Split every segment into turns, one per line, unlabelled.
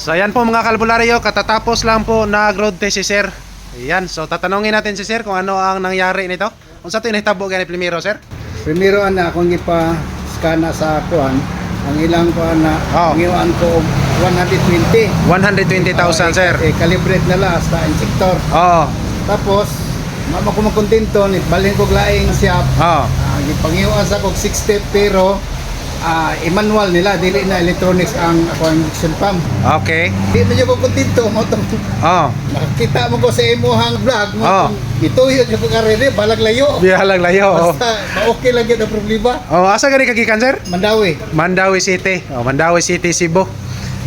So ayan po mga kalbularyo, katatapos lang po nag-road test si Sir. Ayan, so tatanungin natin si Sir kung ano ang nangyari nito. Kung sa ito inahitabo gani primero, Sir?
Primero ana akong gipa skana sa kuan ang ilang kuan na
Oh.
ngiwan ko og 120.
120,000, Sir.
Eh, calibrate na la sa injector.
Oo.
Tapos mama ko makontento ni balhin ko laing shop.
Oo.
Ah, gipangiwan sa kog 6 step pero ah i-manual nila dili na electronics ang ako ang injection pump.
Okay.
Di na ko kontento mo tong
Oo.
nakakita mo ko sa imuhang vlog mo
Oh.
ituyo ko karere balag layo.
Bihalang layo. Oo.
Basta ma-okay lang yun ang problema.
Oh, asa gani kagikan, Sir?
Mandawi.
Mandawi City. Oh, Mandawi City, Cebu.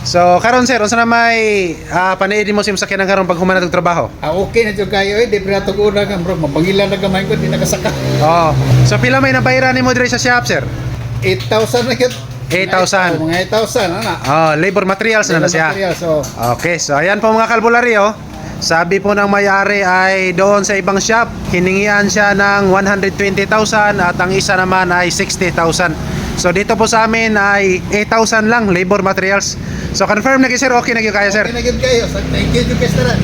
So, karon sir, unsa na may ah, paniid mo sim sakyanan karon pag human natog trabaho?
Ah, okay na dyan kayo eh. Di pa natog una ka bro. Mabangilan na gamay ko. Di nakasaka.
Oh. So pila may nabayaran nimo diri sa shop, sir?
8,000 na yun.
8,000.
Oh, mga 8,000. Ano na?
Oh, labor materials na na siya.
Material, So,
Okay, so ayan po mga kalbularyo. Sabi po ng may-ari ay doon sa ibang shop, hiningian siya ng 120,000 at ang isa naman ay 60,000. So dito po sa amin ay 8,000 lang labor materials. So confirm na kayo sir, okay na kayo kaya sir?
okay na kayo. So, thank you, Jukestaran.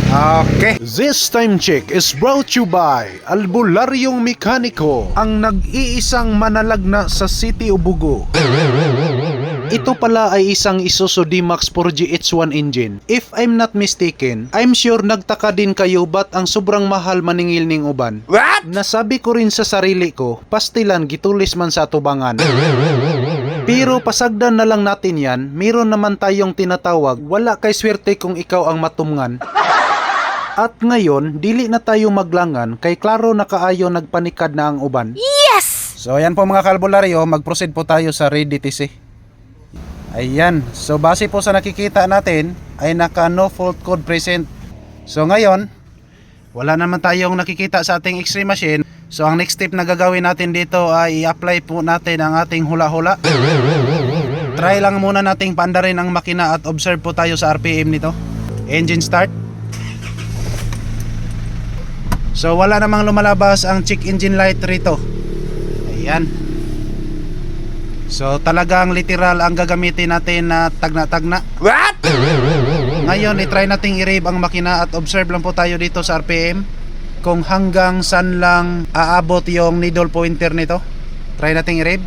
Okay. This time check is brought to you by Albularyong Mekaniko, ang nag-iisang manalagna sa City Ubugo. Ito pala ay isang Isuzu D-Max 4GH1 engine. If I'm not mistaken, I'm sure nagtaka din kayo ba't ang sobrang mahal maningil ning uban. What? Nasabi ko rin sa sarili ko, pastilan gitulis man sa tubangan. Pero pasagdan na lang natin yan, meron naman tayong tinatawag, wala kay swerte kung ikaw ang matumngan. At ngayon, dili na tayo maglangan kay klaro na kaayo nagpanikad na ang uban. Yes! So ayan po mga kalbularyo, mag-proceed po tayo sa Ready TC. Ayan, so base po sa nakikita natin ay naka no fault code present. So ngayon, wala naman tayong nakikita sa ating x-ray machine. So ang next step na gagawin natin dito ay i-apply po natin ang ating hula-hula. Try lang muna nating pandarin ang makina at observe po tayo sa RPM nito. Engine start. So wala namang lumalabas ang check engine light rito. Ayan. So talagang literal ang gagamitin natin na tagna-tagna. What? Ngayon, i-try nating i-rave ang makina at observe lang po tayo dito sa RPM kung hanggang saan lang aabot yung needle pointer nito. Try nating i-rave.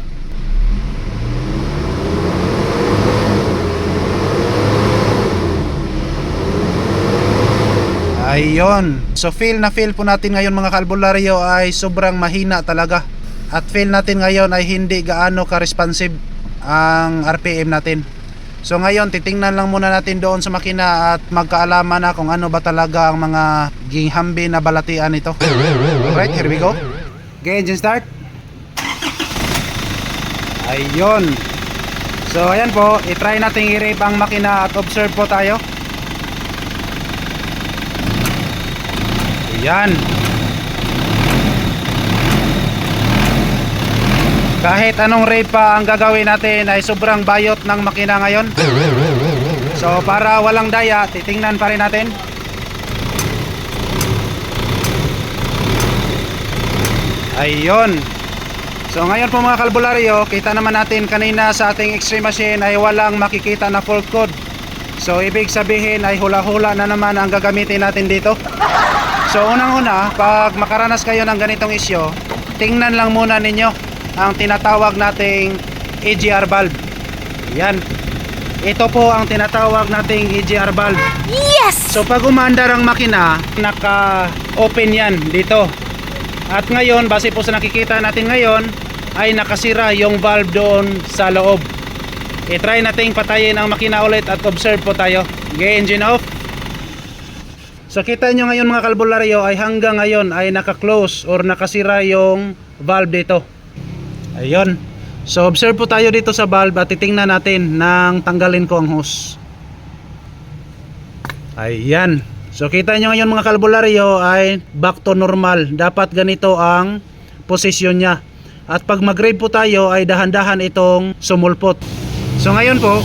Ayun. So feel na feel po natin ngayon mga kalbularyo ay sobrang mahina talaga. At feel natin ngayon ay hindi gaano ka-responsive ang RPM natin. So ngayon titingnan lang muna natin doon sa makina at magkaalaman na kung ano ba talaga ang mga ginghambi na balatian nito. Alright, here we go. Okay, engine start. Ayun. So ayan po, i-try natin i-rape ang makina at observe po tayo. Ayan. Kahit anong rate pa ang gagawin natin ay sobrang bayot ng makina ngayon. So para walang daya, titingnan pa rin natin. Ayun. So ngayon po mga kalbularyo, kita naman natin kanina sa ating x-ray machine ay walang makikita na fault code. So ibig sabihin ay hula-hula na naman ang gagamitin natin dito. So unang-una, pag makaranas kayo ng ganitong isyo, tingnan lang muna ninyo ang tinatawag nating EGR valve. Yan. Ito po ang tinatawag nating EGR valve. Yes! So pag umandar ang makina, naka-open yan dito. At ngayon, base po sa nakikita natin ngayon, ay nakasira yung valve doon sa loob. I-try nating patayin ang makina ulit at observe po tayo. Okay, engine off. So kita nyo ngayon mga kalbularyo ay hanggang ngayon ay naka-close or nakasira yung valve dito. Ayun. So observe po tayo dito sa valve at titingnan natin nang tanggalin ko ang hose. Ayan. So kita nyo ngayon mga kalbularyo ay back to normal. Dapat ganito ang posisyon niya. At pag mag-grade po tayo ay dahan-dahan itong sumulpot. So ngayon po,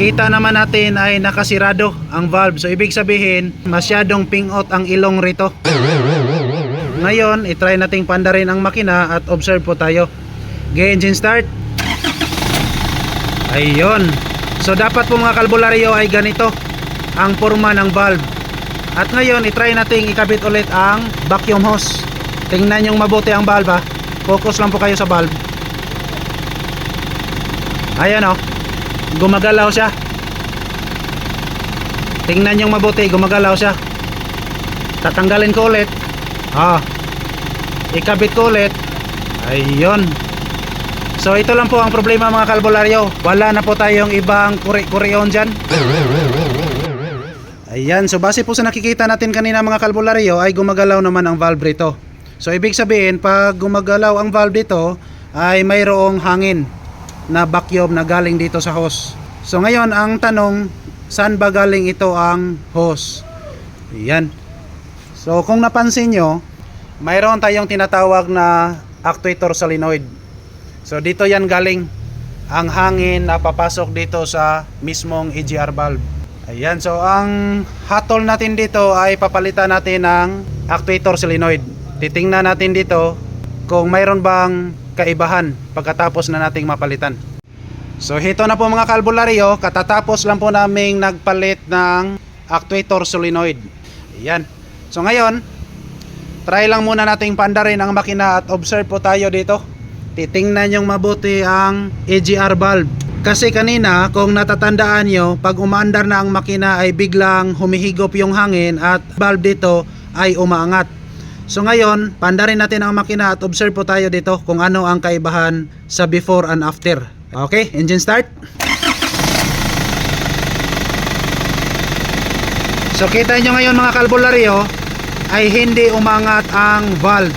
kita naman natin ay nakasirado ang valve. So ibig sabihin, masyadong pingot ang ilong rito. Ngayon, itry nating pandarin ang makina at observe po tayo. Okay, engine start. Ayun. So dapat po mga kalbularyo ay ganito. ang forma ng valve. At ngayon, itry nating ikabit ulit ang vacuum hose. Tingnan yung mabuti ang valve ha. Focus lang po kayo sa valve. Ayan oh. Gumagalaw siya. Tingnan yung mabuti, gumagalaw siya. Tatanggalin ko ulit. Ah. Ikabit ko ulit. Ayun. So ito lang po ang problema mga kalbularyo. Wala na po tayong ibang kuri-kurion dyan. Ayan, so base po sa nakikita natin kanina mga kalbularyo ay gumagalaw naman ang valve rito. So ibig sabihin pag gumagalaw ang valve dito ay mayroong hangin na vacuum na galing dito sa hose. So ngayon ang tanong, saan ba galing ito ang hose? Ayan. So kung napansin nyo, mayroon tayong tinatawag na actuator solenoid. So dito yan galing ang hangin na papasok dito sa mismong EGR valve. Ayan, so ang hatol natin dito ay papalitan natin ng actuator solenoid. Titingnan natin dito kung mayroon bang kaibahan pagkatapos na nating mapalitan. So hito na po mga kalbularyo, katatapos lang po naming nagpalit ng actuator solenoid. Ayan. So ngayon, try lang muna nating pandarin ang makina at observe po tayo dito. Titingnan yung mabuti ang EGR valve. Kasi kanina, kung natatandaan nyo, pag umaandar na ang makina ay biglang humihigop yung hangin at valve dito ay umaangat. So ngayon, pandarin natin ang makina at observe po tayo dito kung ano ang kaibahan sa before and after. Okay, engine start. So kita nyo ngayon mga kalbularyo ay hindi umangat ang valve.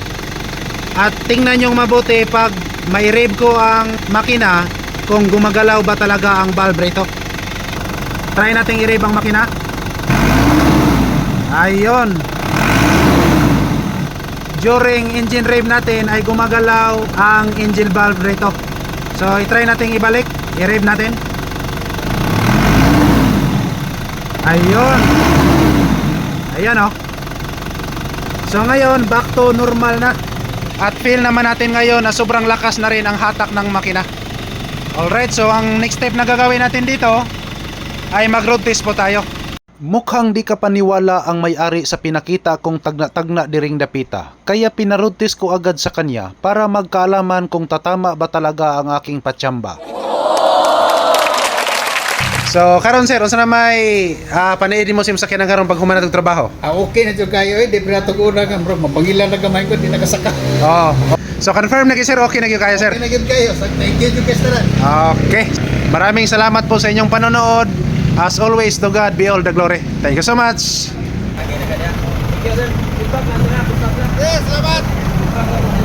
At tingnan nyo mabuti pag may rev ko ang makina kung gumagalaw ba talaga ang valve rito. Try nating i-rev ang makina. Ayun. During engine rev natin ay gumagalaw ang engine valve rito. So i-try nating ibalik, i-rev natin. Ayun. Ayan oh. So ngayon back to normal na. At feel naman natin ngayon na sobrang lakas na rin ang hatak ng makina. Alright, so ang next step na gagawin natin dito ay mag road test po tayo. Mukhang di ka paniwala ang may-ari sa pinakita kong tagna-tagna diring dapita. Kaya pinaroad test ko agad sa kanya para magkaalaman kung tatama ba talaga ang aking patsamba. So, karon sir, unsa na may uh, panaidin mo sim sakyanan karon pag humanatog trabaho?
Ah, okay na dyan kayo eh. Di pa natong una ka bro. Mapangilan na gamay ko. Di nakasaka.
Oh. So confirm na kayo, sir, okay na kayo kaya sir.
Okay na dyan kayo. Thank you, Kastaran.
Okay. Maraming salamat po sa inyong panonood. As always, to God be all the glory. Thank you so much.
Yes, salamat.